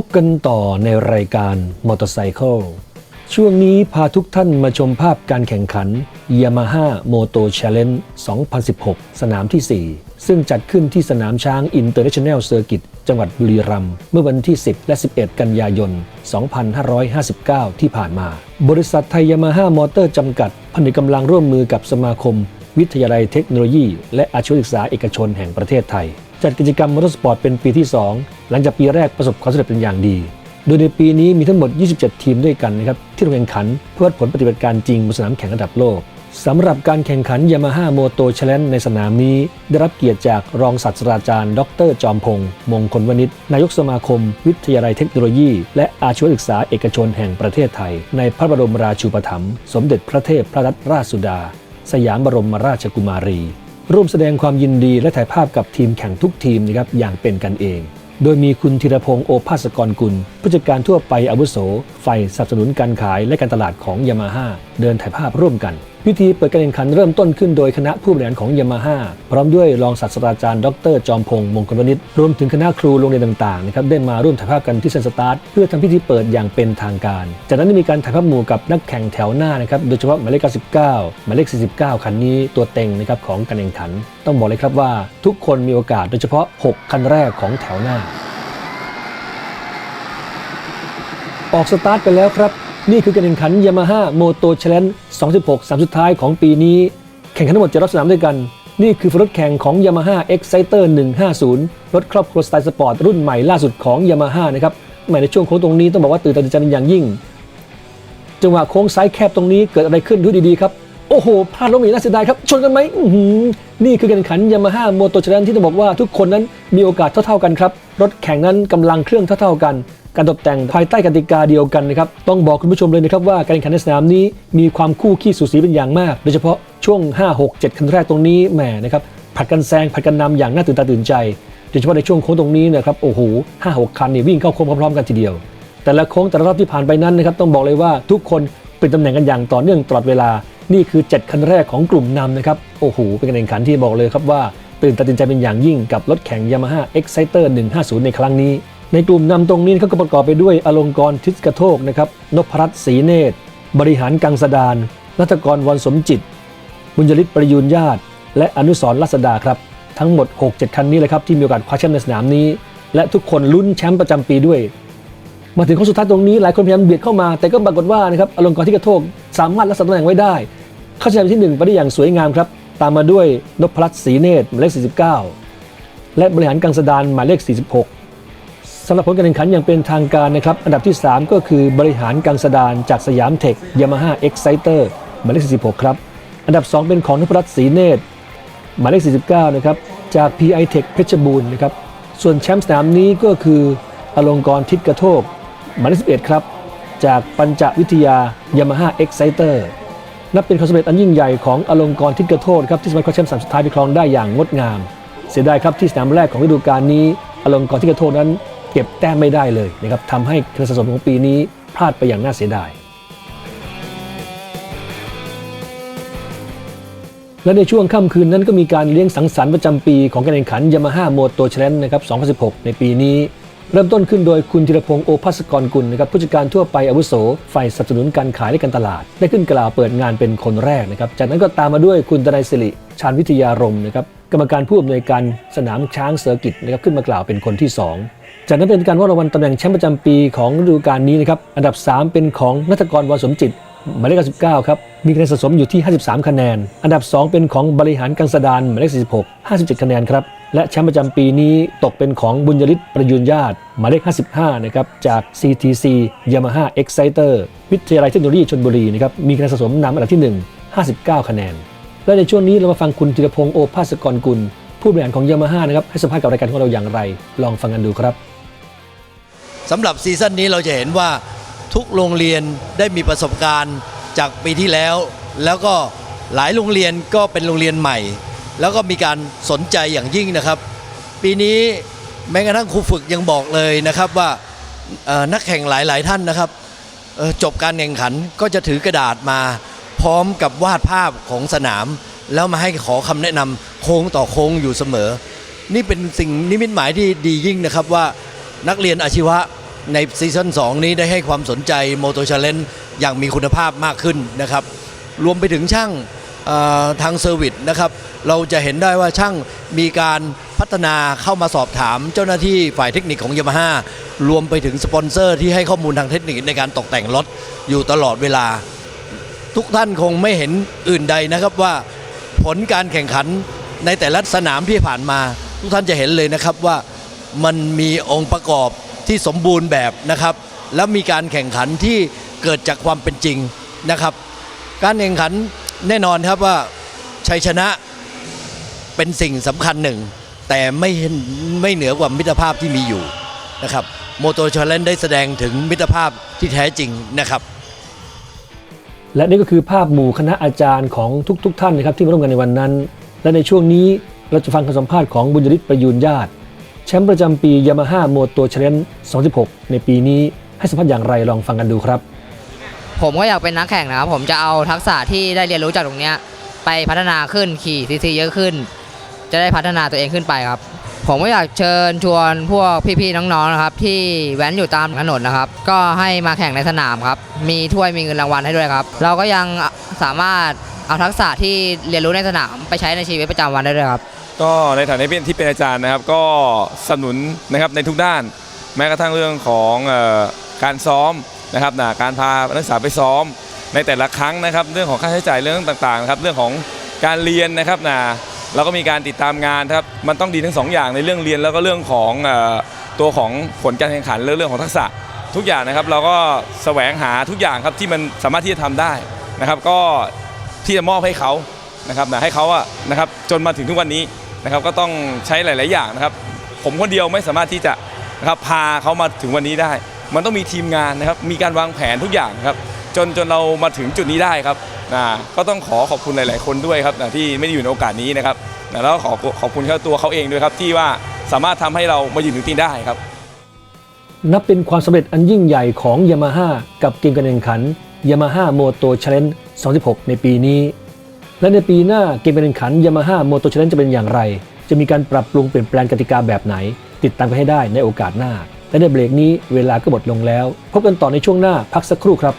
พบกันต่อในรายการมอเตอร์ไซค์ช่วงนี้พาทุกท่านมาชมภาพการแข่งขัน Yamaha Moto Challenge 2016 สนามที่ 4 ซึ่งจัดขึ้นที่สนามช้าง International Circuit จังหวัดบุรีรัมย์เมื่อวันที่ 10 และ 11 กันยายน 2559 ที่ผ่านมา บริษัทไทยยามาฮ่ามอเตอร์จำกัด ผนึกกำลังร่วมมือกับสมาคม วิทยาลัยเทคโนโลยี และอาชีวศึกษาเอกชนแห่งประเทศไทย จัดกิจกรรมมอเตอร์สปอร์ตเป็นปีที่ 2 หลังจากปีแรกประสบความสำเร็จเป็นอย่างดี โดยในปีนี้มีทั้งหมด 27 ทีมด้วยกันนะครับที่ลงแข่งขันเพื่อวัดผลปฏิบัติการจริงบนสนามแข่งระดับโลกสำหรับการแข่งขัน Yamaha Moto Challenge ในสนามนี้ ได้รับเกียรติจากรองศาสตราจารย์ ดร จอมพงษ์มงคลวณิชนายกสมาคม วิทยาลัยเทคโนโลยี และอาชีวศึกษาเอกชนแห่งประเทศไทย ในพระบรมราชูปถัมภ์สมเด็จพระเทพพระรัตนราชสุดา สยามบรมราชกุมารี ร่วมแสดงความยินดีและถ่ายภาพกับทีมแข่งทุกทีมนะครับอย่างเป็นกันเอง โดยมีคุณธีรพงศ์โอภาสกรกุล ผู้จัดการทั่วไปอาวุโส ฝ่ายสนับสนุนการขายและการตลาดของยามาฮ่าเดินถ่ายภาพร่วมกัน พิธีเปิดการแข่งขันเริ่มต้นขึ้นโดยคณะผู้บริหารของยามาฮ่าพร้อมด้วยรองศาสตราจารย์ ดร จอมพงษ์มงคลวณิชรวมถึงคณะครูโรงเรียนต่างๆนะครับได้มาร่วมถ่ายภาพกันที่เซนสตาร์ทเพื่อทำพิธีเปิดอย่างเป็นทางการ จากนั้นได้มีการถ่ายภาพหมู่กับนักแข่งแถวหน้านะครับโดยเฉพาะหมายเลข 99 หมายเลข 49 คันนี้ตัวเต็งนะครับของการแข่งขัน ต้องบอกเลยครับว่าทุกคนมีโอกาสโดยเฉพาะ 6 คันแรกของแถวหน้าออกสตาร์ทไปแล้วครับ นี่คือการแข่งขัน Yamaha Moto Challenge 26 สามสุดท้ายของปีนี้ แข่งขันทั้งหมด7รอบสนามด้วยกัน นี่คือรถแข่งของ Yamaha Exciter 150 รถครอบครัวสไตล์สปอร์ตรุ่นใหม่ล่าสุดของ Yamaha นะครับใหม่ในช่วงโค้งตรงนี้ต้องบอกว่าตื่นตาตื่นใจเป็นอย่างยิ่ง จังหวะโค้งซ้ายแคบตรงนี้เกิดอะไรขึ้นดูดีๆครับ โอ้โหพลาดล้มอีกน่าเสียดายครับ ชนกันไหมนี่คือการแข่งขันยามาฮ่าโมโตช l ลนที่ต้องบอกว่าทุกคนนั้นมีโอกาสเท่าๆกันครับรถแข่งนั้นกำลังเครื่องเท่าๆกัน การตกแต่งภายใต้กติกาเดียวกันนะครับ ต้องบอกคุณผู้ชมเลยนะครับว่าการแข่งขันในสนามนี้มีความคู่ขี้สูสีเป็นอย่างมาก โดยเฉพาะช่วง 5 6 7 คันแรกตรงนี้แหมนะครับผัดกันแซงผัดกันนำอย่างน่าตื่นตาตื่นใจโดยเฉพาะในช่วงโค้งตรงนี้นะครับโอ้โหห้าหกคันนี่วิ่งเข้าโค้งพร้อมๆกันทีเดียว แต่ละโค้งแต่ละรอบที่ผ่านไปนั้นนะครับต้องบอกเลยว่าทุกคนเป็นตำแหน่งกันอย่างต่อเนื่องตลอดเวลา นี่คือ 7 คันแรกของกลุ่มนำนะครับโอ้โหเป็นการแข่งขันที่บอกเลยครับว่า ตื่นตาตื่นใจเป็นอย่างยิ่งกับรถแข่ง Yamaha Exciter 150 ในครั้งนี้ ในกลุ่มนำตรงนี้เขาก็ประกอบไปด้วยอลงกรทิศกระโทกนะครับนพรัตน์ศรีเนตร บริหารกังสดานนัทกรวันสมจิต บุญยริศประยูนญาติ และอนุสรรัศดาครับ ทั้งหมด 6-7 คันนี้เลยครับที่มีโอกาสคว้าแชมป์ในสนามนี้ และทุกคนลุ้นแชมป์ประจำปีด้วย มาถึงข้อสุดท้ายตรงนี้หลายคนพยายามเบียดเข้ามา แต่ก็ปรากฏว่านะครับอลงกรที่กระโทกสามารถรักษาตำแหน่งไว้ได้ เข้าชนะที่1ไปได้อย่างสวยงามครับตามมาด้วยนพรัตน์ศรีเนตรหมายเลข 49 และบริหารกังสดานหมายเลข 46 สำหรับผลการแข่งขันอย่างเป็นทางการนะครับ อันดับที่ 3 ก็คือบริหารกังสดานจากสยามเทคยามาฮ่าเอ็กไซเตอร์หมายเลข46 ครับ อันดับ 2 เป็นของนพรัตน์ศรีเนตรหมายเลข49 นะครับ จาก PI Tech เพชรบูรณ์นะครับ ส่วนแชมป์สนามนี้ก็คืออลงกรทิศกระโทกหมายเลข11 ครับ จากปัญจวิทยายามาฮ่าเอ็กไซเตอร์นับเป็นความสำเร็จอันยิ่งใหญ่ของอลงกรทิศกระโทกครับที่สามารถคว้าแชมป์สามสุดท้ายไปครองได้อย่างงดงาม เสียดายครับที่สนามแรกของฤดูกาลนี้อลงกรทิศกระโทกนั้น เก็บแต้มไม่ได้เลยนะครับทำให้คะแนนสะสมของปีนี้พลาดไปอย่างน่าเสียดาย และในช่วงค่ำคืนนั้นก็มีการเลี้ยงสังสรรค์ประจำปีของการแข่งขันยามาฮ่าโมโตช l ลนนะครับ 2016 ในปีนี้เริ่มต้นขึ้นโดยคุณธีรพงศ์โอภาสกรกุลนะครับผู้จัดการทั่วไปอาวุโสฝ่ายสนับสนุนการขายและการตลาด ได้ขึ้นกล่าวเปิดงานเป็นคนแรกนะครับ จากนั้นก็ตามมาด้วยคุณตนายสิริชาญวิทยารมนะครับกรรมการผู้อำนวยการสนามช้างเซอร์กิตนะครับขึ้นมากล่าวเป็นคนที่สอง จากนั้นเป็นการมอบรางวัลตำแหน่งแชมป์ประจำปีของฤดูกาลนี้นะครับ อันดับ 3 เป็นของนัทกรวสมจิตหมายเลข99ครับ มีคะแนนสะสมอยู่ที่ 53 คะแนน อันดับ 2 เป็นของบริหารกังสดานหมายเลข46 57 คะแนนครับ และแชมป์ประจำปีนี้ตกเป็นของบุญยริศประยุนญาติหมายเลข 55 นะครับ จาก CTC Yamaha Exciter วิทยาลัยเทคโนโลยีชลบุรีนะครับ มีคะแนนสะสมนำอันดับที่ 1 59 คะแนน และในช่วงนี้เรามาฟังคุณธีรพงศ์โอภาสกรกุล ผู้บริหารของ Yamaha นะครับให้สัมภาษณ์กับรายการของเราอย่างไร ลองฟังกันดูครับ สำหรับซีซั่นนี้เราจะเห็นว่าทุกโรงเรียนได้มีประสบการณ์จากปีที่แล้ว แล้วก็หลายโรงเรียนก็เป็นโรงเรียนใหม่ แล้วก็มีการสนใจอย่างยิ่งนะครับ ปีนี้แม้กระทั่งครูฝึกยังบอกเลยนะครับว่านักแข่งหลาย ๆ ท่านนะครับจบการแข่งขันก็จะถือกระดาษมาพร้อมกับวาดภาพของสนาม แล้วมาให้ขอคำแนะนำโค้งต่อโค้งอยู่เสมอ นี่เป็นสิ่งนิมิตหมายที่ดียิ่งนะครับว่า นักเรียนอาชีวะในซีซั่น2 นี้ได้ให้ความสนใจโมโตช l เลนอย่างมีคุณภาพมากขึ้นนะครับ รวมไปถึงช่างทางเซอร์วิสนะครับ เราจะเห็นได้ว่าช่างมีการพัฒนาเข้ามาสอบถามเจ้าหน้าที่ฝ่ายเทคนิคของยามาฮ่ารวมไปถึงสปอนเซอร์ที่ให้ข้อมูลทางเทคนิคในการตกแต่งรถอยู่ตลอดเวลา ทุกท่านคงไม่เห็นอื่นใดนะครับว่าผลการแข่งขันในแต่ละสนามที่ผ่านมา ทุกท่านจะเห็นเลยนะครับว่า มันมีองค์ประกอบที่สมบูรณ์แบบนะครับ แล้วมีการแข่งขันที่เกิดจากความเป็นจริงนะครับ การแข่งขันแน่นอนครับว่าชัยชนะเป็นสิ่งสำคัญหนึ่ง แต่ไม่เหนไม่เหนือกว่ามิตรภาพที่มีอยู่นะครับโมโตช l เลนได้แสดงถึงมิตรภาพที่แท้จริงนะครับ และนี่ก็คือภาพหมู่คณะอาจารย์ของทุก ๆทท่านนะครับที่มาร่วมกันในวันนั้น และในช่วงนี้เราจะฟังคำสัมภาษณ์ของบุญยริศประยูนญาติ แชมป์ประจำปียามาฮ่าโมโตเชลน26ในปีนี้ให้สัมภาษณ์อย่างไรลองฟังกันดูครับ ผมก็อยากเป็นนักแข่งนะครับ ผมจะเอาทักษะที่ได้เรียนรู้จากตรงเนี้ยไปพัฒนาขึ้นขี่ซีซีเยอะขึ้น จะได้พัฒนาตัวเองขึ้นไปครับ ผมก็อยากเชิญชวนพวกพี่ๆน้องๆนะครับ ที่แว้นอยู่ตามถนนนะครับ ก็ให้มาแข่งในสนามครับ มีถ้วยมีเงินรางวัลให้ด้วยครับ เราก็ยังสามารถเอาทักษะที่เรียนรู้ในสนามไปใช้ในชีวิตประจำวันได้ด้วยครับ ก็ในฐานะที่เป็นอาจารย์นะครับ ก็สนับสนุนนะครับในทุกด้าน แม้กระทั่งเรื่องของออการซ้อมนะครับนะการพานักศึกษาไปซ้อม ในแต่ละครั้งนะครับ เรื่องของค่าใช้จ่ายเรื่องต่างๆนะครับเรื่องของการเรียนนะครับนะเราก็มีการติดตามงานครับมันต้องดีทั้งสองอย่างในเรื่องเรียนแล้วก็เรื่องของออตัวของผลการแข่งขันเรื่องเรื่องของทักษะทุกอย่างนะครับเราก็แสวงหาทุกอย่างครับที่มันสามารถที่จะทำได้นะครับ ก็ที่จะมอบให้เขานะครับนะให้เขาอะนะครับจนมาถึงทุกวันนี้ นะครับก็ต้องใช้หลาย ๆ อย่างนะครับ ผมคนเดียวไม่สามารถที่จะนะครับพาเขามาถึงวันนี้ได้ มันต้องมีทีมงานนะครับมีการวางแผนทุกอย่างครับจนจนเรามาถึงจุดนี้ได้ครับนะก็ต้องขอขอบคุณหลาย ๆ คนด้วยครับนะที่ไม่ได้อยู่ในโอกาสนี้นะครับนะแล้วขอขอบคุณเขาตัวเขาเองด้วยครับที่ว่าสามารถทำให้เรามายืนถึงที่ได้ครับ นับเป็นความสำเร็จอันยิ่งใหญ่ของยามาฮ่ากับเกมการแข่งขันยามาฮ่าโมโตเชลเลน26 ในปีนี้ และในปีหน้าเกมการแข่งขันยามาฮ่าโมโตเชลเลนจะเป็นอย่างไร จะมีการปรับปรุงเปลี่ยนแปลงกติกาแบบไหน ติดตามกันให้ได้ในโอกาสหน้า และในเบรกนี้เวลาก็หมดลงแล้ว พบกันต่อในช่วงหน้าพักสักครู่ครับ